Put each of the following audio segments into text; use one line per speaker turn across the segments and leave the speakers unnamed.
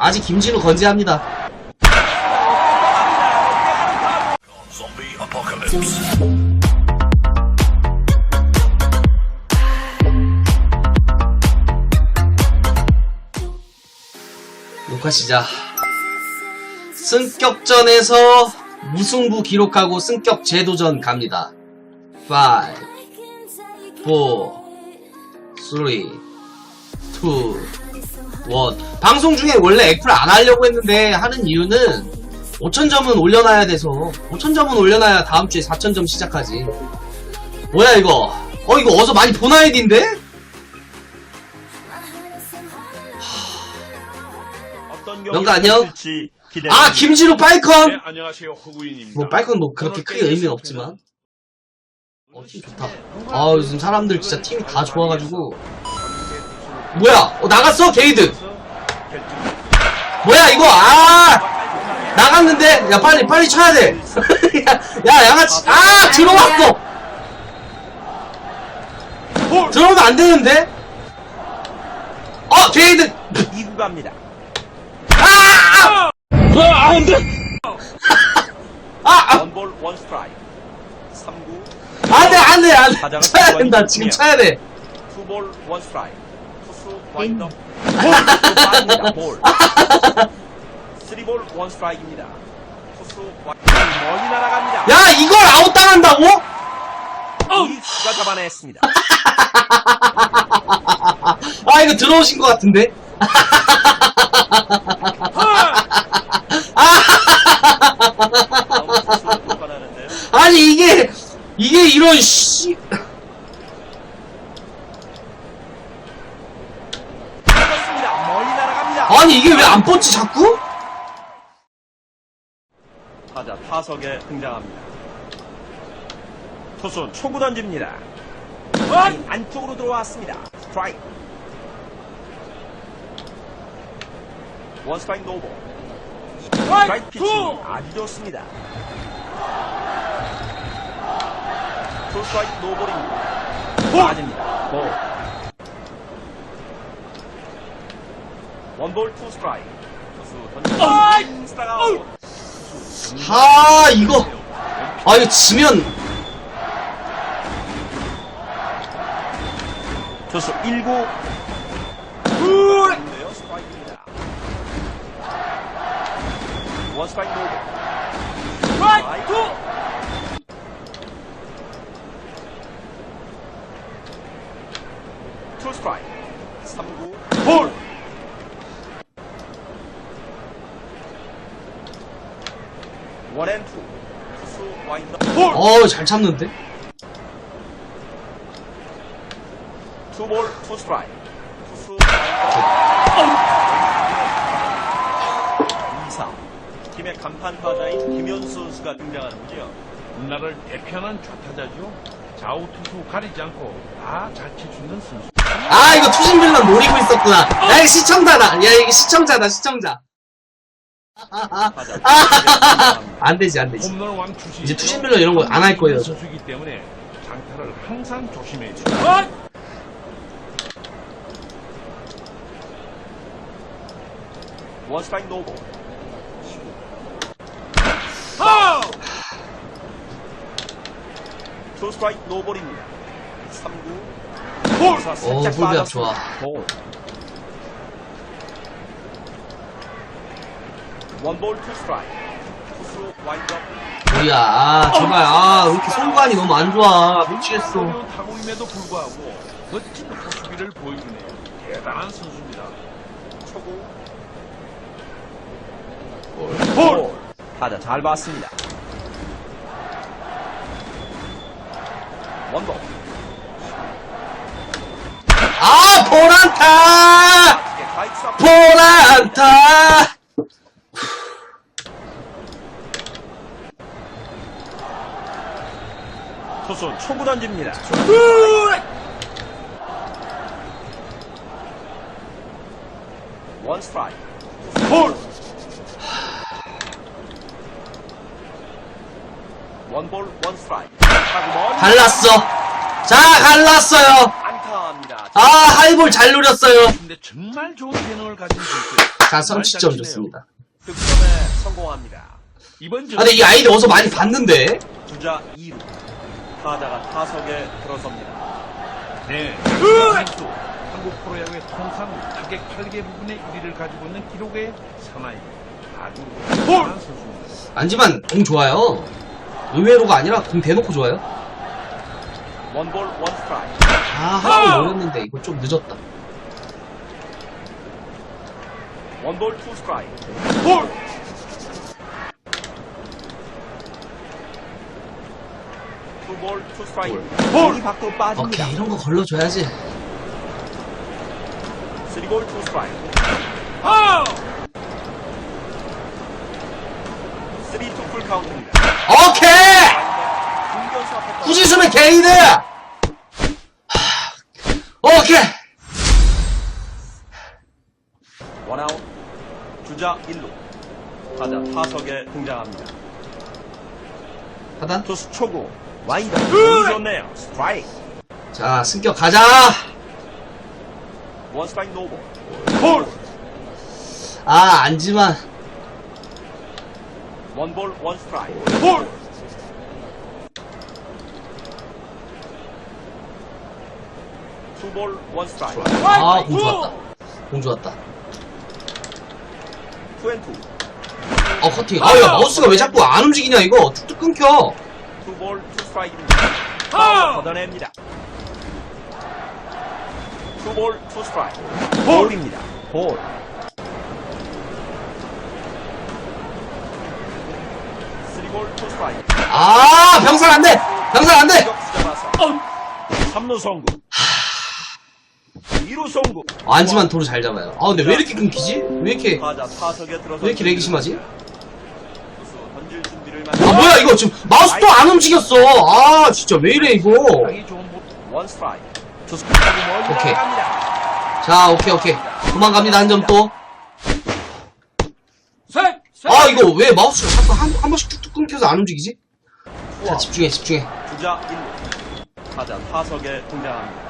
아직 김진우 건재합니다. 녹화 시작. 승격전에서 무승부 기록하고 승격 재도전 갑니다. 5, 4, 3, 2, 1. 방송 중에 원래 액플 안 하려고 했는데 하는 이유는 5천점은 올려놔야 돼서 5천점은 올려놔야 다음 주에 4천점 시작하지. 뭐야 이거? 어 이거 어서 많이 본 아이디인데? 영가 안녕? 아 김진우 파이컨!
네, 안녕하세요. 허구인입니다.
뭐 빨건 뭐 그렇게 크게 의미는 없지만 어 팀 좋다 아 요즘 사람들 진짜 팀이 다 좋아가지고 뭐야? 어 나갔어? 게이드. 뭐야 이거? 아! 나갔는데? 야 빨리 빨리 쳐야 돼. 야, 야 양아치. 아 들어왔어. 들어오면 안 되는데? 어 게이드.
2구 갑니다.
아! 아, 안 돼! 아, 아,
원볼 원 스트라이크. 3구.
안 돼, 안 돼, 안 돼. 쳐야 된다, 지금 쳐야 돼.
투볼 원 스트라이크. 와인더. 볼. 볼. 3볼 원 스트라이크입니다. 투수 와인더. 멀리 날아갑니다.
야, 이걸 아웃 당한다고?
이수가 잡아냈습니다.
아, 이거 들어오신 것 같은데?
돌파하는데요.
아니, 이게, 이게 이런, 씨.
잡았습니다. 멀리 날아갑니다.
아니, 이게 왜 안 뻗지, 자꾸?
타자 타석에 등장합니다. 투수 초구 던집니다. 안쪽으로 들어왔습니다. 스트라이크. 원 스트라이크 노볼. 스트라이크 피치 아주 좋습니다. 투 스트라이크 노볼입니다. 맞습니다. 볼. 원볼 투 스트라이크. 아,
이거. 아, 이거 지면.
투수 1구. 네요? 스트라이크입니다. 원 스트라이크 노볼 스트라이크 투 스트라이크 3구 볼 원앤투 투수 와인더 볼
어, 잘 참는데?
투볼 투 스트라이크 투수 2사 팀의 간판 타자인 김현수 선수가 등장하는군요
나를 대표하는 좌타자죠. 좌우 투수 가리지 않고 다 잘 치주는 선수.
아, 이거 투신 빌런 노리고 있었구나. 야, 이거 시청자다. 야, 이거 시청자다, 시청자.
타자
안 되지, 안 되지.
홈런 왕 출신.
이제 투신 빌런 이런 거안할 거예요, 저.
선수이기 때문에 장타를 항상 조심해야 돼.
원 스트라이크 노볼 투 스트라이크 노볼입니다 3구 볼
오,
빠졌습니다.
좋아.
볼 원볼 투 스트라이크 투수 와인드업
뭐야, 아, 정말, 아, 왜 이렇게 송관이 너무 안 좋아. 미치겠어.
타구임에도 불구하고 멋진 호수비를 보여주네요. 대단한 선수입니다.
초구 볼 타자 잘 봤습니다 원볼
아, 보란타! 보란타!
투수 초구 던집니다. 원 스트라이크. 볼. 원볼 원 스트라이크.
갈랐어. 자, 갈랐어요. 아, 하이볼 잘 노렸어요.
근데 정말 좋은 재능을 가진 선수.
자, 선취점 좋습니다.
득점에 성공합니다.
이번
아, 근데 이 아이디 어서 많이 봤는데?
주자 2루. 타자가 타석에 들어섭니다.
네. 선수 한국 프로야구의 통상 타격 8개 부분의 1위를 가지고 있는 기록의 사나이. 아주 선수입니다.
안지만 공 좋아요. 의외로가 아니라 공 대놓고 좋아요.
원볼 원스트라이크.
아, 하고 노렸는데 이거 좀 늦었다.
원볼 투 스트라이크.
볼!
투볼 투 스트라이크.
볼!
이 밖으로 빠집니다.
오케이, 이런 거 걸러줘야지.
쓰리볼 투 스트라이크.
아!
쓰리 투풀 카운트입니다.
오케이!
떨어져
후지수는 개이드! 오케이!
원아웃. 주자 1루. 타자 타석에 등장합니다.
하단.
투수 초구. 와이드. 좋네요. 스트라이크.
자, 승격 가자!
원 스트라이크 노볼.
볼!
아, 안지만.
원볼 원 스트라이크.
볼!
투볼 원 스트라이크.
아, 공 좋았다. 공 좋았다.
투앤투.
어, 커팅. 아, 야, 마우스가 왜 자꾸 안 움직이냐, 이거. 툭툭 끊겨.
투볼 투 스트라이크입니다. 파울 걷어냅니다. 투볼 투 스트라이크. 볼입니다. 볼. 쓰리볼 투 스트라이크.
아, 병살 안 돼! 병살 안 돼!
잡아서 3루 송구. 2루 송구.
어, 안지만 도로 잘 잡아요. 아, 근데 왜 이렇게 끊기지? 왜 이렇게,
타자 타석에 들어서
왜 이렇게 렉이 심하지?
투수 던질 준비를
아,
마치고
뭐야, 이거 지금 마우스 또안 움직였어. 아, 진짜 왜 이래, 이거. 오케이. 자, 오케이, 오케이. 도망갑니다, 한 점 또.
셋! 셋!
아, 이거 왜 마우스가 자꾸 한, 한 번씩 툭툭 끊겨서 안 움직이지? 자, 집중해, 집중해.
주자 1루. 타자 타석에 등장합니다.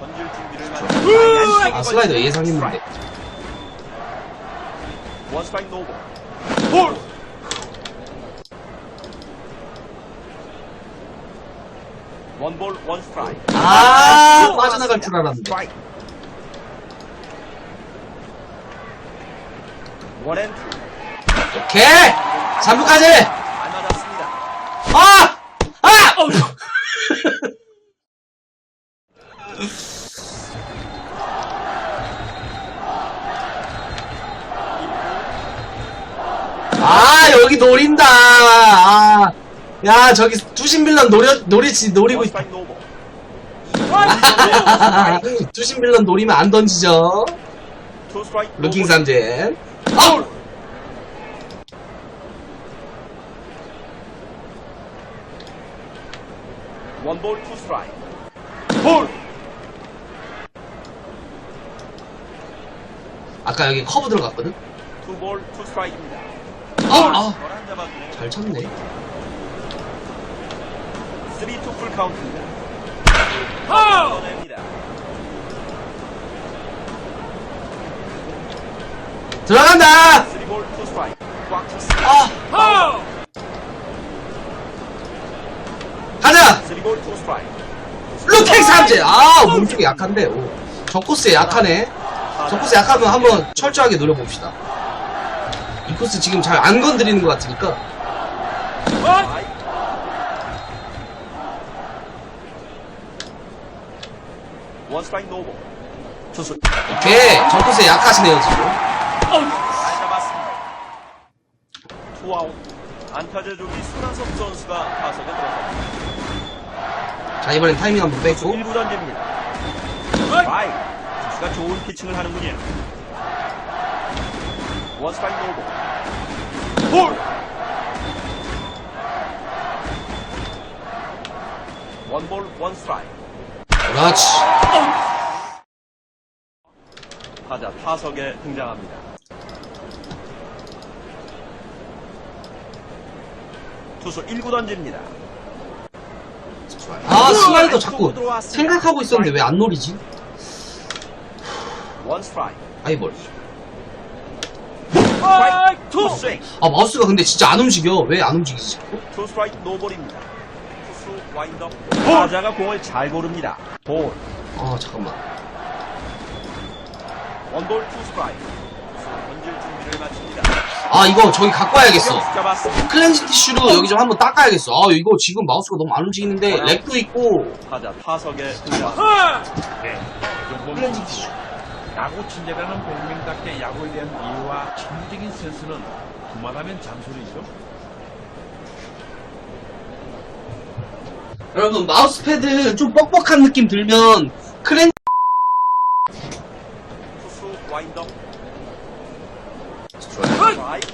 던질 준비를
아, 슬라이더 예상했는데.
원 스트라이크 노볼.
볼!
원볼 원 스트라이크.
아, 빠져나갈 줄 알았는데.
스트라이크. 원앤 투.
오케이! 3부까지!
안 맞았습니다.
아! 아! 아, 여기 노린다. 아. 야, 저기 투신빌런 노려, 노리지, 노리고
노볼.
투신빌런 노리면 안 던지죠. 루킹. 삼진. 아!
원볼 투 스트라이크.
볼!
아까 여기 커브 들어갔거든?
투볼 투 스트라이크입니다.
아, 아. 잘 쳤네.
쓰리 투풀 카운트입니다.
아!
걷어냅니다.
들어간다!
쓰리볼 투 스트라이크. 꽉 찼습니다.
아!
아!
가자!
스트라이크.
루킹 삼진! 아, 몸쪽이 약한데. 오. 저 코스에 약하네. 저 코스 약하면 한번 철저하게 노려봅시다. 이 코스 지금 잘 안 건드리는 것 같으니까.
스트라이크. 원 스트라이크 노볼. 투수
오케이. 저 코스에 약하시네요, 지금.
잘 잡았습니다. 투아웃. 안타제 조기 손한섭 선수가 타석에 들어섭니다.
자, 이번엔 타이밍 한번 뺐고.
1구 던집니다. 스트라이크. 투수가 좋은 피칭을 하는군요. 원 스트라이크 노볼.
볼!
원볼 원 스트라이크.
그렇지.
타자 타석에 등장합니다. 투수 1구 던집니다.
아, 슬라이더 자꾸 생각하고 있었는데 왜 안 노리지? 아이볼.
투 스윙.
아 마우스가 근데 진짜 안 움직여 왜 안 움직이지 자꾸?
투 스트라이크 노볼입니다. 투수 와인더. 타자가 공을 잘 고릅니다. 볼.
아 잠깐만
원볼 투 스트라이크. 던질 준비를 마칩니다.
아 이거 저기 갖고 와야겠어
잡았습니다.
클렌징 티슈로 여기 좀 한번 닦아야겠어 아 이거 지금 마우스가 너무 안 움직이는데 렉도 있고
타자 타석에 등장.
네, 이 정도면
클렌징 티슈
야구 친절하는 별명답게 야구에 대한 이해와 천부적인 센스는 그만하면 잔소리죠.
여러분 마우스패드 좀 뻑뻑한 느낌 들면 클렌
와인더.
좋아요
스트라이크.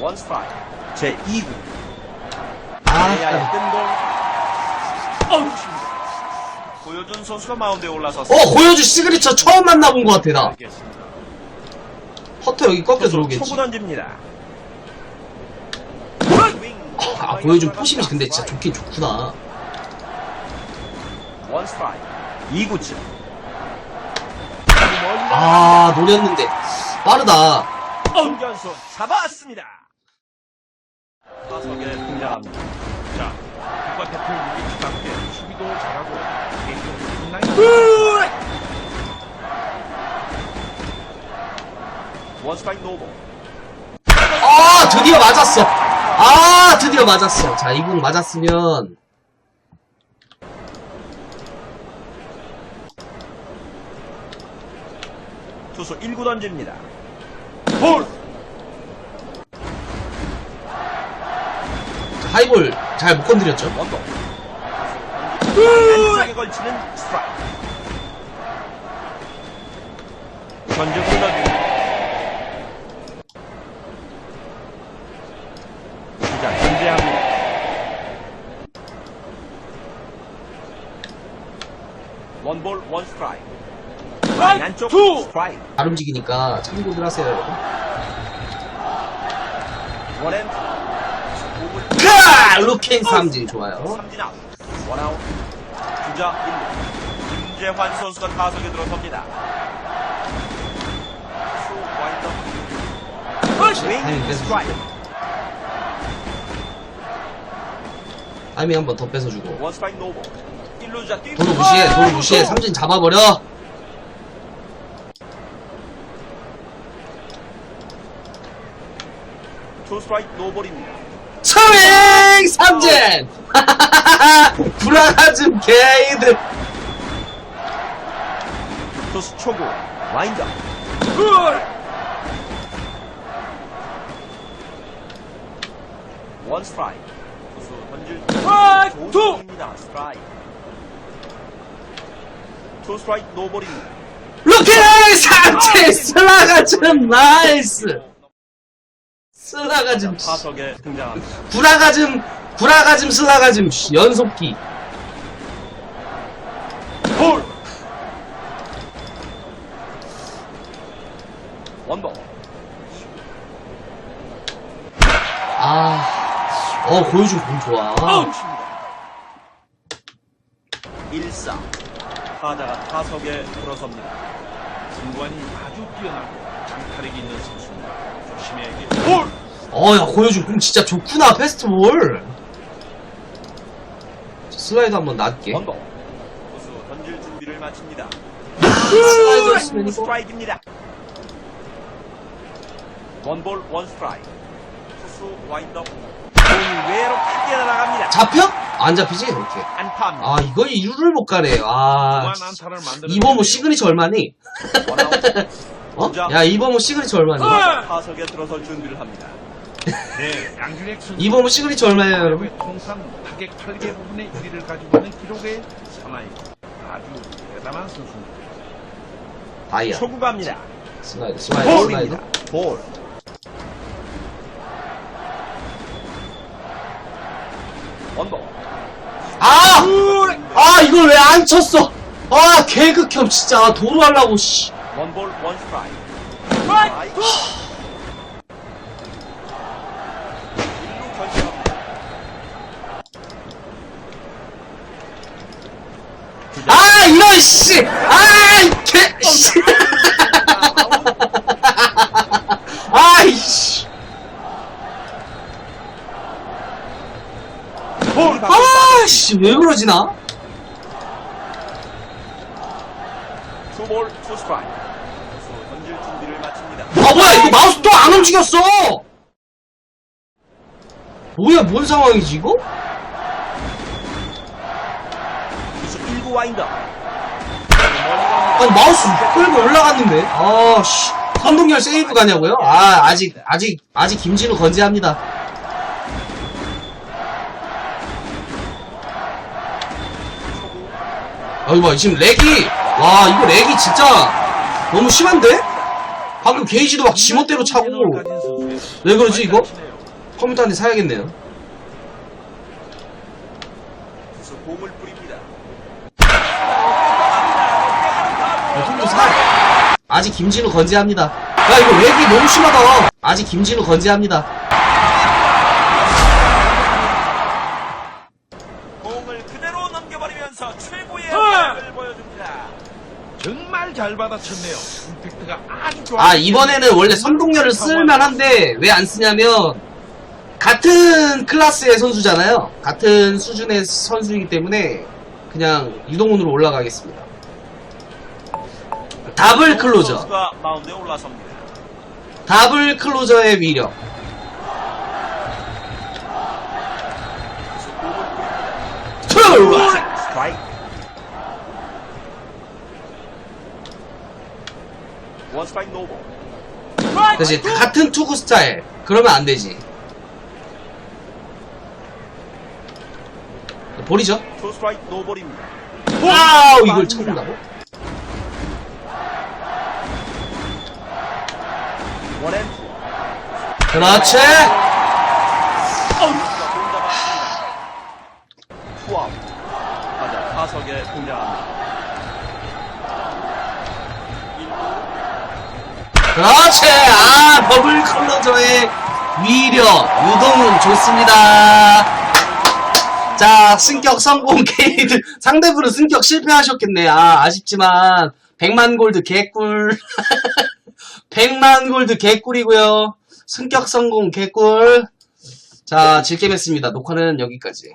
원 스트라이크. 제 2구. 내야의
아,
뜬공. 고효준 선수가 마운드에
어
올라섰습니다.
고효주 시그니처 처음 만나본 것 같아 나. 허터 여기 꺾여 들어오겠지
초구 던집니다.
아 고효주 포심이 근데 진짜 좋긴 좋구나
원 스트라이크. 2구째.
아 노렸는데 빠르다
중견수 잡았습니다. 타석에 등장합니다.
자, 국가 대표 무기답게 수비도 잘하고 개인적으로 상당히
원 스트라이크 노볼.
아 드디어 맞았어 아 드디어 맞았어 자 이공 맞았으면
투수 1구 던집니다.
볼!
자, 하이볼 잘 못 건드렸죠
원도. 안쪽에 걸치는 스트라이크. 전주 던집니다. 주자 견제합니다. 원볼 원 스트라이크. 안쪽
투!
스트라이크.
잘 움직이니까 참고들 하세요 여러분
원앤
가! 루킹 삼진 좋아요
삼진 아웃. 원아웃. 주자 1루. 김재환 선수가 타석에 들어섭니다.
타이밍
스윙
뺏어주고
스트라이크.
타이밍 한번 더 뺏어주고
원 스트라이크 노볼. 1루 주자 뛰.
도로 무시해 도로 무시해 삼진 잡아버려
투 스트라이크 노볼입니다.
스윙 삼진 불안하즘 게이드
투수 초구 와인더. 원 스트라이크. 투수 던질.
스트라이크 투!
입니다 스트라이크. 투 스트라이크 노볼입니다.
루킹 삼진 슬라가즘 나이스 슬라가즘
타석에 등장합니다.
구라가즘 구라가즘 슬라가즘 씨, 연속기
볼!
원버.
아, 어 고효준 공 좋아.
아웃입니다.
1사. 타자가 타석에 들어섭니다.
승관이 아주 뛰어나고 장타력이 있는 선수입니다. 조심해야겠 볼!
어, 야 고효준 공 진짜 좋구나 페스트볼. 슬라이드 한번 낮게.
투수 던질 준비를 마칩니다.
슬라이드 했으면 이거.
스트라이크입니다. 원볼 원 스트라이크. 투수 와인더. 공이 외로 크게 날아갑니다.
잡혀? 안 잡히지? 이렇게.
안타입니다.
아, 이거 이유를 못 가네. 아,
안타를 만드는
이범호 시그니처 얼마니?
원아웃.
어? 야, 이범호 시그니처 얼마니?
타석에 들어설 준비를 합니다.
네, 양준혁 선수
이범호 시그니처 얼마예요, 여러분?
야구의 통산 타격 8개 부분의 1위를 가지고 있는 기록의 사나이 아주 대단한 선수입니다.
다이아.
초구 갑니다.
슬라이드, 슬라이드, 슬라이드.
볼입니다. 볼. 원버.
아! 아, 이걸 왜 안 쳤어? 아, 개극혐, 진짜. 도로 하려고, 씨.
원볼 원스트라이크
스트라이크
아 이런 씨! 아 개! 씨! 아 씨! 아씨 왜 그러지나?
투볼 투 스트라이크 투수 던질 준비를 마칩니다.
아, 뭐야, 이거 마우스 또 안 움직였어! 뭐야, 뭔 상황이지, 이거?
투수 1구 와인더.
아니, 마우스 끌고 올라갔는데. 아, 씨. 선동열 세이브 가냐고요? 아, 아직, 아직, 아직 김진우 건재합니다. 아, 이거 봐, 지금 렉이, 와, 이거 렉이 진짜 너무 심한데? 방금 게이지도 막 지멋대로 차고. 왜 그러지, 이거? 컴퓨터한테 사야겠네요.
투수 공을 뿌립니다.
컴퓨터 사. 아직 김진우 건재합니다. 야, 이거 렉이 너무 심하다. 아직 김진우 건재합니다.
받아쳤네요. 임팩트가 아주 좋아.
아 이번에는 원래 선동열을 쓸만한데 왜 안 쓰냐면 같은 클래스의 선수잖아요 같은 수준의 선수이기 때문에 그냥 유동훈으로 올라가겠습니다 더블 클로저
선수가 마운드에 올라섭니다.
더블 클로저의 위력 투!
스트라이크. 원 스트라이크 노볼.
그렇지 같은 투구 스타일. 그러면 안 되지. 볼이죠. 와우 이걸 쳐본다고? 그렇지
공 잡았습니다. 투아웃. 타자 타석에 등장합니다.
그렇지. 아 더블 클로저의 위력 유동훈 좋습니다. 자 승격 성공 케이드. 상대분은 승격 실패하셨겠네 아 아쉽지만. 100만 골드 개꿀. 100만 골드 개꿀이고요. 승격 성공 개꿀. 자 즐겜했습니다. 녹화는 여기까지